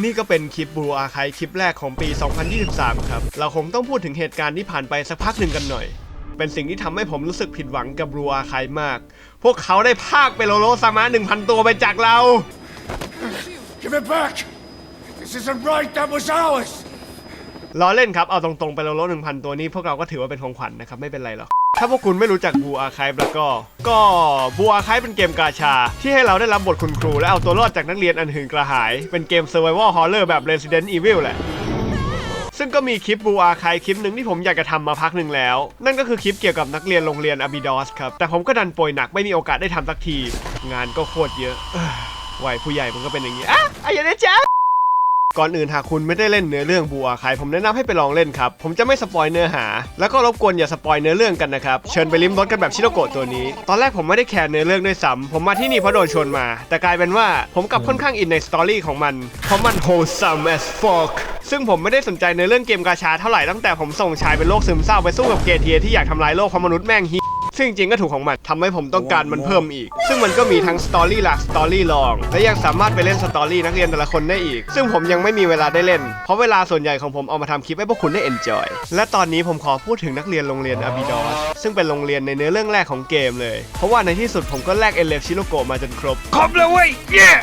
นี่ก็เป็นคลิปบูอาคายคลิปแรกของปี 2023 ครับ เราคงต้องพูดถึงเหตุการณ์ที่ผ่านไปสักพักหนึ่งกันหน่อย เป็นสิ่งที่ทำให้ผมรู้สึกผิดหวังกับบูอาคายมาก พวกเขาได้พากเปโลโลซามะ1,000 ตัวไปจากเรา Give it back! This isn't right, that was ours! ล้อเล่นครับ เอาตรงๆ ไปโลโล1,000 ตัวนี้พวกเราก็ถือว่าเป็นของขวัญนะครับ ไม่เป็นไรหรอก ถ้าพวกคุณไม่รู้จักบูอาคายแล้วก็ ก็บูอาคายเป็นเกมกาชา ที่ให้เราได้รับบทคุณครู และเอาตัวรอดจากนักเรียนอันหืนกระหาย เป็นเกม Survival Horror แบบ Resident Evil แหละซึ่งก็มีคลิปบูอาคายคลิปหนึ่งที่ผมอยากจะทำมาพักหนึ่งแล้ว นั่นก็คือคลิปเกี่ยวกับนักเรียนโรงเรียนอาบิดอสครับ แต่ผมก็ดันป่วยหนักไม่มีโอกาสได้ทำสักที งานก็โคตรเยอะวัยผู้ใหญ่มันก็เป็นอย่างนี้อะอะไรนะจ๊ะ ก่อนอื่นหากคุณไม่ได้เล่นเนื้อเรื่องบูอาคายผมแนะนำให้ไปลองเล่นครับ ผมจะไม่สปอยเนื้อหา แล้วก็รบกวนอย่าสปอยเนื้อเรื่องกันนะครับ เชิญไปลิ้มรสกันแบบชิโนโกะตัวนี้ ตอนแรกผมไม่ได้แคร์เนื้อเรื่องด้วยซ้ำผมมาที่นี่เพราะโดนชวนมา แต่กลายเป็นว่าผมกลับค่อนข้างอินในสตอรี่ของมัน เพราะมัน wholesome as fuck ซึ่งผมไม่ได้สนใจในเรื่องเกมกาชาเท่าไหร่ตั้งแต่ผมส่งชายเป็นโรคซึมเศร้าไปสู้กับเกเทียที่อยากทำลายโลกเพราะมนุษย์แม่งฮิ ซึ่งจริงก็ถูกของมันทำให้ผมต้องการมันเพิ่มอีก ซึ่งมันก็มีทั้งสตอรี่หลักสตอรี่รอง และยังสามารถไปเล่นสตอรี่นักเรียนแต่ละคนได้อีก ซึ่งผมยังไม่มีเวลาได้เล่น เพราะเวลาส่วนใหญ่ของผมเอามาทำคลิปให้พวกคุณได้ enjoy และตอนนี้ผมขอพูดถึงนักเรียนโรงเรียนอาบิดอสซึ่งเป็นโรงเรียนในเนื้อเรื่องแรกของเกมเลย เพราะว่าในที่สุดผมก็แลกเอเลฟชิโรโกมาจนครบ ครบแล้วเว้ย yeah!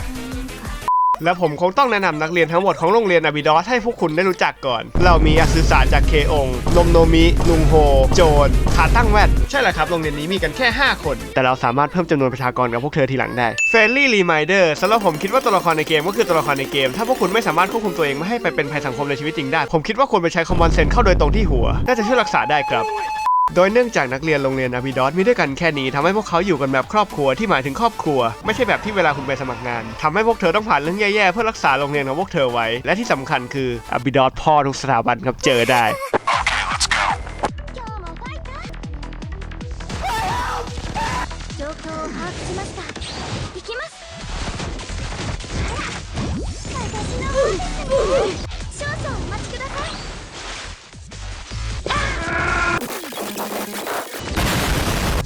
และผมคงต้องแนะนำนักเรียนทั้งหมดของโรงเรียนอบิดอสให้พวกคุณได้รู้จักก่อน เรามีอาซึสาจากเคองนมโนมิลุงโฮ โจนขาตั้งแวด ใช่แหละครับ โรงเรียนนี้มีกันแค่ 5 คน แต่เราสามารถเพิ่มจำนวนประชากรกับพวกเธอทีหลังได้ f r ร e n d l y Reminder สำหรับผมคิดว่าตัวละครในเกมก็คือตัวละครในเกม ถ้าพวกคุณไม่สามารถควบคุมตัวเองไม่ให้ไปเป็นภัยสังคมในชีวิตจริงได้ ผมคิดว่าควรไปใช้คอมมอนเซนเข้าโดยตรงที่หัว น่าจะช่วยรักษาได้ครับ โดยเนื่องจากนักเรียนโรงเรียนอาบิดอสมีด้วยกันแค่นี้ทำให้พวกเขาอยู่กันแบบครอบครัวที่หมายถึงครอบครัว ไม่ใช่แบบที่เวลาคุณไปสมัครงานทำให้พวกเธอต้องผ่านเรื่องแย่ๆเพื่อรักษาโรงเรียนของพวกเธอไว้ และที่สำคัญคืออาบิดอสพ่อทุกสถาบันครับเจอได้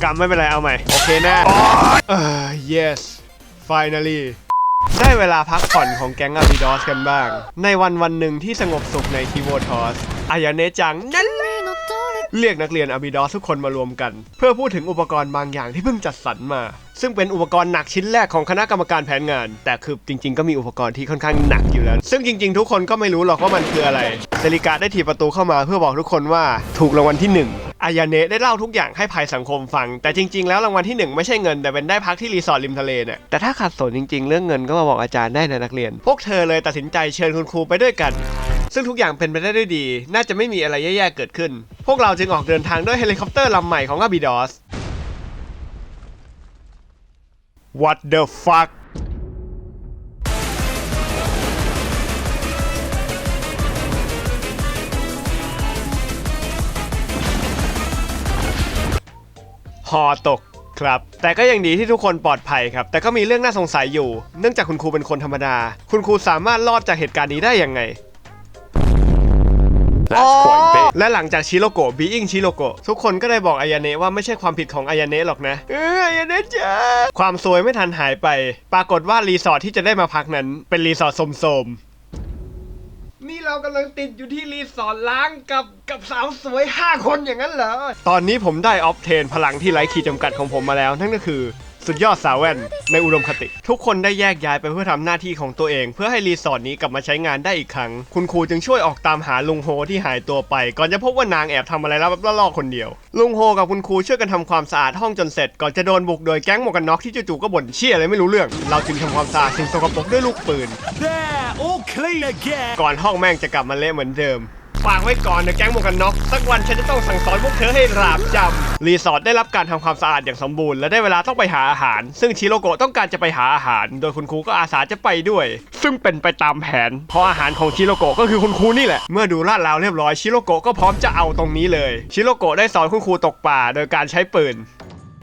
กรรมไม่เป็นไรเอาใหม่ โอเคแน่เออ yes finally ได้เวลาพักผ่อนของแก๊งอาบิดอสกันบ้าง ในวันวันหนึ่งที่สงบสุขในทีโวทอสอายาเนจังนั่นเรียกนักเรียนอาบิดอสทุกคนมารวมกัน เพื่อพูดถึงอุปกรณ์บางอย่างที่เพิ่งจัดสรรมา ซึ่งเป็นอุปกรณ์หนักชิ้นแรกของคณะกรรมการแผนงาน แต่คือจริง ๆ ก็มีอุปกรณ์ที่ค่อนข้างหนักอยู่แล้ว ซึ่งจริง ๆ ทุกคนก็ไม่รู้หรอกว่ามันคืออะไรเซริกาได้ถีบประตูเข้ามาเพื่อบอกทุกคนว่าถูกรางวัลที่ 1 อายาเนะได้เล่าทุกอย่างให้ภัยสังคมฟัง แต่จริง ๆ แล้วรางวัลที่หนึ่งไม่ใช่เงินแต่เป็นได้พักที่รีสอร์ทริมทะเลเนี่ยแต่ถ้าขัดสนจริง ๆ เรื่องเงินก็มาบอกอาจารย์ได้นะนักเรียน พวกเธอเลยตัดสินใจเชิญคุณครูไปด้วยกัน ซึ่งทุกอย่างเป็นไปได้ด้วยดี น่าจะไม่มีอะไรแย่ๆเกิดขึ้น พวกเราจึงออกเดินทางด้วยเฮลิคอปเตอร์ลำใหม่ของอาบิดอส What the fuck อตกครับ แต่ก็ยังดีที่ทุกคนปลอดภัยครับ แต่ก็มีเรื่องน่าสงสัยอยู่ เนื่องจากคุณครูเป็นคนธรรมดา คุณครูสามารถรอดจากเหตุการณ์นี้ได้ยังไง That's quite big. และหลังจากชิโรโกะบีอิงชิโรโกะทุกคนก็ได้บอกอายาเนะว่าไม่ใช่ความผิดของอายาเนะหรอกนะ เอออายาเนะจ้าความซวยไม่ทันหายไป ปรากฏว่ารีสอร์ทที่จะได้มาพักนั้น เป็นรีสอร์ทโสมๆ นี่เรากำลังติดอยู่ที่รีสอร์ทล้างกับกับสาวสวย 5 คนอย่างนั้นเหรอ ตอนนี้ผมได้ออฟเทนพลังที่ไร้ขีดจำกัดของผมมาแล้ว นั่นก็คือ สุดยอดสาวแว่นในอุดมคติ ทุกคนได้แยกย้ายไปเพื่อทำหน้าที่ของตัวเอง เพื่อให้รีสอร์ทนี้กลับมาใช้งานได้อีกครั้ง คุณครูจึงช่วยออกตามหาลุงโฮที่หายตัวไป ก่อนจะพบว่านางแอบทำอะไรลับๆล่อๆคนเดียว ลุงโฮกับคุณครูช่วยกันทำความสะอาดห้องจนเสร็จ ก่อนจะโดนบุกโดยแก๊งหมวกกันน็อกที่จู่ๆก็บ่นเชี่ยอะไรไม่รู้เรื่อง เราจึงทำความสะอาดสิ่งสกปรกด้วยลูกปืน There, all clean again! ก่อนห้องแม่งจะกลับมาเละเหมือนเดิม ฝากไว้ก่อนนะแก๊งหมวกกันน็อกสักวันฉันจะต้องสั่งสอนพวกเธอให้ราบจำรีสอร์ทได้รับการทำความสะอาดอย่างสมบูรณ์และได้เวลาต้องไปหาอาหาร ซึ่งชิโรโกะต้องการจะไปหาอาหาร โดยคุณครูก็อาสาจะไปด้วย ซึ่งเป็นไปตามแผน เพราะอาหารของชิโรโกะก็คือคุณครูนี่แหละเมื่อดูลาดราวเรียบร้อยชิโรโกะก็พร้อมจะเอาตรงนี้เลยชิโรโกะได้สอนคุณครูตกป่า โดยการใช้ปืน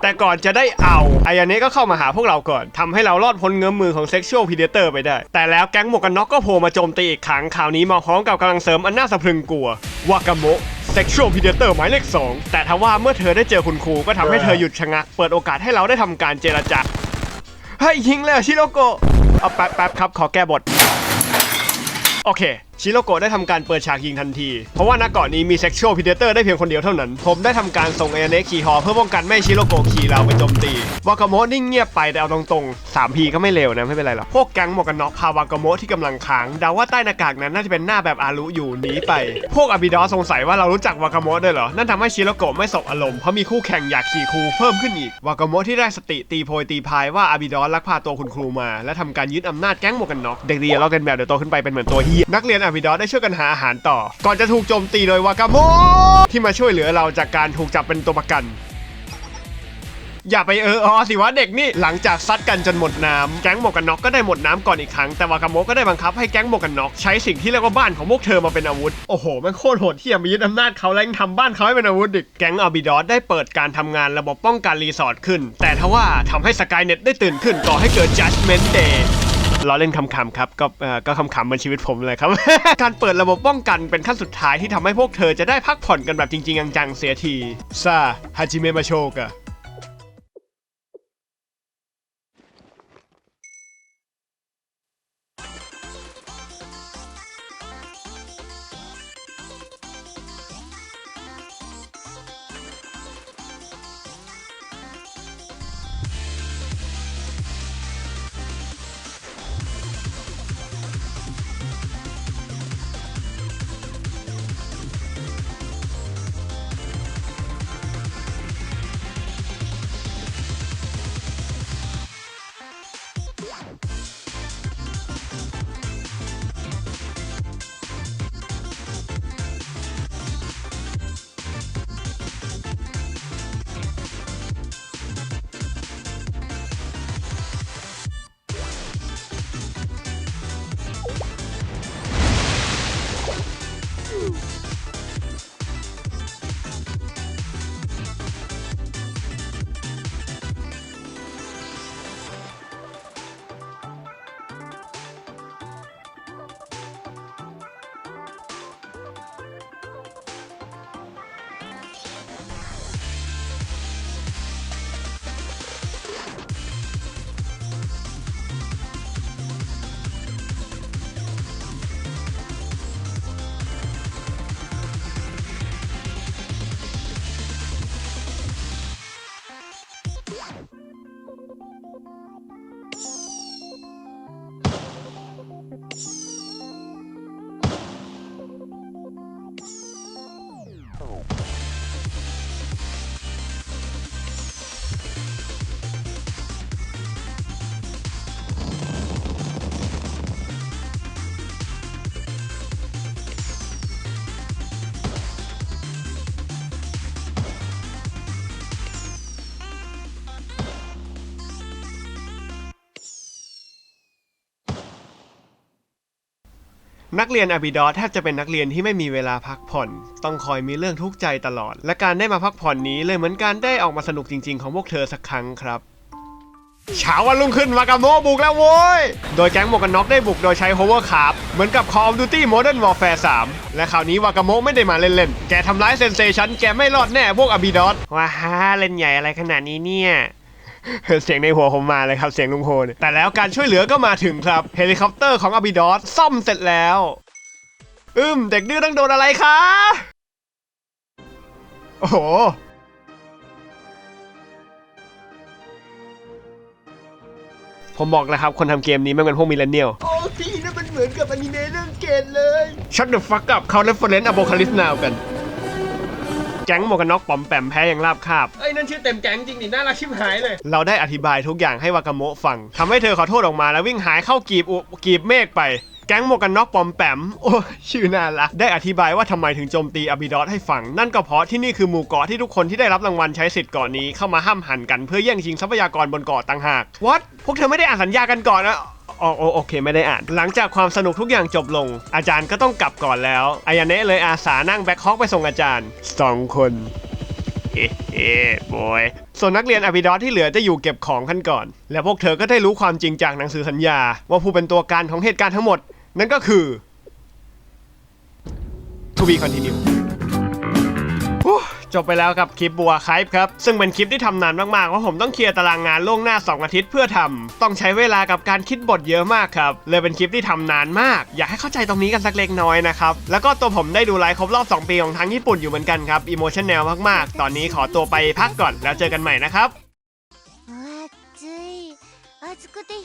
แต่ก่อนจะได้เอาไอยาเนะก็เข้ามาหาพวกเราก่อนทำให้เรารอดพ้นเงื้อมมือของเซ็กชวลพีเดเตอร์ไปได้ แต่แล้วแก๊งหมวกกันน็อกก็โผล่มาโจมตีอีกครั้งคราวนี้มาพร้อมกับกำลังเสริมอันน่าสะพรึงกลัววากาโมะเซ็กชวลพีเดเตอร์หมายเลข2แต่ทว่าเมื่อเธอได้เจอคุณครูก็ทำให้เธอหยุดชะงัก เปิดโอกาสให้เราได้ทำการเจรจาเฮ้ยิงเลยเหรอชิโรโกะเอาแป๊บแป๊บครับขอแก้บทโอเค ชิโรโกะได้ทำการเปิดฉากยิงทันที เพราะว่าณเกาะนี้มีเซ็กชวลพีเดเตอร์ได้เพียงคนเดียวเท่านั้น ผมได้ทำการส่งเอเนขี่ฮอเพื่อป้องกันไม่ให้ชิโรโกะขี่เราไปโจมตีวากาโมะนิ่งเงียบไปแต่เอาตรงๆ3พีก็ไม่เลวนะไม่เป็นไรหรอกพวกแก๊งหมวกกันน็อกพาวากาโมะที่กำลังค้างเดาว่าใต้หน้ากากนั้นน่าจะเป็นหน้าแบบอารุอยู่หนีไป พวกอาบิดอสสงสัยว่าเรารู้จักวากาโมะด้วยเหรอนั่นทำให้ชิโรโกะไม่สบอารมณ์เพราะมีคู่แข่งอยากขี่ครูเพิ่มขึ้นอีกวากาโมะที่ได้สติตีโพยตีพายว่าอาบิดอสลักพาตัวคุณครูมา และทำการยึดอำนาจแก๊งหมวกกันน็อกเด็กดีเรากันแบบเดี๋ยวโตขึ้นไปเป็นเหมือนตัวเฮียนักเรียนอาบิดอสได้ช่วยกันหาอาหารต่อ ก่อนจะถูกโจมตีโดยวากาโมที่มาช่วยเหลือเราจากการถูกจับเป็นตัวประกัน อย่าไปเออออสิวะเด็กนี่หลังจากซัดกันจนหมดน้ำแก๊งหมวกกันน็อกก็ได้หมดน้ำก่อนอีกครั้งแต่วากาโมก็ได้บังคับให้แก๊งหมวกกันน็อกใช้สิ่งที่เรียกว่าบ้านของพวกเธอมาเป็นอาวุธโอ้โหแมันโคตรโหดที่ยมียึดอำนาจเขาแล้วยังทำบ้านเขาให้เป็นอาวุธอีกแก๊งอาบิดอสได้เปิดการทำงานระบบป้องกันรีสอร์ทขึ้น แต่ทว่าทำให้สกายเน็ตได้ตื่นขึ้นก่อให้เกิด Judgment Day ล้อเล่นคำๆครับก็เอ่อก็คำๆเหมือนชีวิตผมเลยครับ การเปิดระบบป้องกันเป็นขั้นสุดท้ายที่ทำให้พวกเธอจะได้พักผ่อนกันแบบจริงๆจังๆเสียทีซาฮาจิเมะมาโชกะ นักเรียนอาบิดอสแทบจะเป็นนักเรียนที่ไม่มีเวลาพักผ่อน ต้องคอยมีเรื่องทุกข์ใจตลอด และการได้มาพักผ่อนนี้เลยเหมือนการได้ออกมาสนุกจริง ๆ ของพวกเธอสักครั้งครับเช้าวันรุ่งขึ้นวากาโมะบุกแล้วโว้ย โดยแก๊งหมวกกันน็อกได้บุกโดยใช้ hover craft เหมือนกับ Call of Duty Modern Warfare 3 และคราวนี้วากาโมะไม่ได้มาเล่น ๆ แกทำร้ายเซนเซชันแกไม่รอดแน่พวกอาบิดอสว้าฮ่าเล่นใหญ่อะไรขนาดนี้เนี่ย เสียงในหัวผมมาเลยครับเสียงลุงโฮเนี่ยแต่แล้วการช่วยเหลือก็มาถึงครับ เฮลิคอปเตอร์ของอาบิดอสซ่อมเสร็จแล้ว อืมเด็กดื้อต้องโดนอะไรคะ โอ้โหผมบอกแล้วครับคนทำเกมนี้ไม่งเป็นพวกมิเลเนียลโอ้พี่นั่นมันเหมือนกับอนิเมะเรื่องเกตเลยชัดเดอะฟักกับเขาเรฟเฟรนซ์อโบคาลิสนาวกันแก๊งหมวกกันน็อกปอมแปมแพ้อย่างราบคาบไอ้ยนั่นชื่อเต็มแก๊งจริงดิน่ารักชิบหายเลย เราได้อธิบายทุกอย่างให้วากาโมะฟังทำให้เธอขอโทษออกมาแล้ววิ่งหายเข้ากีบอุกีบเมฆไป แก๊งหมวกกันน็อกปอมแปม โอ้ชื่อน่ารักได้อธิบายว่าทำไมถึงโจมตีอาบิดอสให้ฟัง นั่นก็เพราะที่นี่คือหมู่เกาะที่ทุกคนที่ได้รับรางวัลใช้สิทธิ์เกาะนี้เข้ามาห้ามหันกันเพื่อแย่งชิงทรัพยากรบนเกาะต่างหาก What พวกเธอไม่ได้อ่านสัญญากันก่อนนะ อ๋อโอโอเคไม่ได้อ่าน หลังจากความสนุกทุกอย่างจบลง อาจารย์ก็ต้องกลับก่อนแล้ว อายาเนะเลยอาสานั่งแบ็คฮอกไปส่งอาจารย์สองคนเฮ้เฮ้บอยส่วนนักเรียนอภิดอสที่เหลือจะอยู่เก็บของกันก่อน และพวกเธอก็ได้รู้ความจริงจากหนังสือสัญญา ว่าผู้เป็นตัวการของเหตุการณ์ทั้งหมด นั่นก็คือ to be continue โอ้ จบไปแล้วกับคลิปบัวคลิปครับ ซึ่งเป็นคลิปที่ทำนานมากๆเพราะผมต้องเคลียร์ตารางงานล่วงหน้า 2 อาทิตย์เพื่อทำต้องใช้เวลากับการคิดบทเยอะมากครับ เลยเป็นคลิปที่ทำนานมาก อยากให้เข้าใจตรงนี้กันสักเล็กน้อยนะครับ แล้วก็ตัวผมได้ดูไลฟ์ครบรอบ 2 ปีของทางญี่ปุ่นอยู่เหมือนกันครับอิโมชันแนลมากๆ ตอนนี้ขอตัวไปพักก่อนแล้วเจอกันใหม่นะครับ暑くて